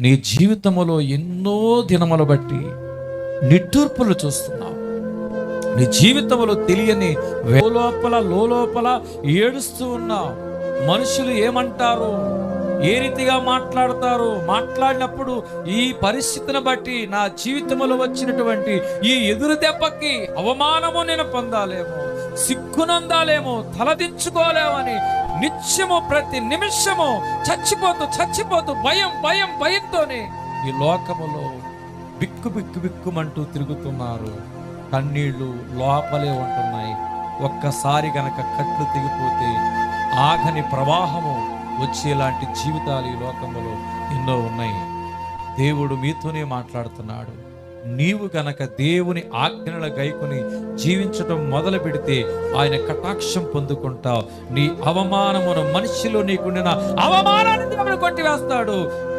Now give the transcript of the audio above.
నీ జీవితములో ఎన్నో దినములు బట్టి నిట్టూర్పులు చూస్తున్నావు. నీ జీవితంలో తెలియని లోపల లోపల ఏడుస్తూ ఉన్నావు మనుషులు ఏమంటారు? ఏ రీతిగా మాట్లాడతారు? మాట్లాడినప్పుడు ఈ పరిస్థితిని బట్టి నా జీవితంలో వచ్చినటువంటి ఈ ఎదురు దెబ్బకి అవమానము నేను పొందాలేమో. సిగ్గునందాలేమో తలదించుకోలేమని నిత్యము ప్రతి నిమిషము చచ్చిపోతూ చచ్చిపోతూ భయం భయం భయంతోనే ఈ లోకములో బిక్కు బిక్కు బిక్కుమంటూ తిరుగుతున్నారు. కన్నీళ్ళు లోపలే ఉంటున్నాయి. ఒక్కసారి గనక కట్లు తెగిపోతే ఆగని ప్రవాహము వచ్చేలాంటి జీవితాలు ఈ లోకంలో ఎన్నో ఉన్నాయి. దేవుడు మీతోనే మాట్లాడుతున్నాడు. నీవు గనక దేవుని ఆజ్ఞల గైకుని జీవించటం మొదలు పెడితే ఆయన కటాక్షం పొందుకుంటావు. నీ అవమానమును మనిషిలో నీకుండిన అవమానాన్ని దేవుడు కొట్టివేస్తాడు.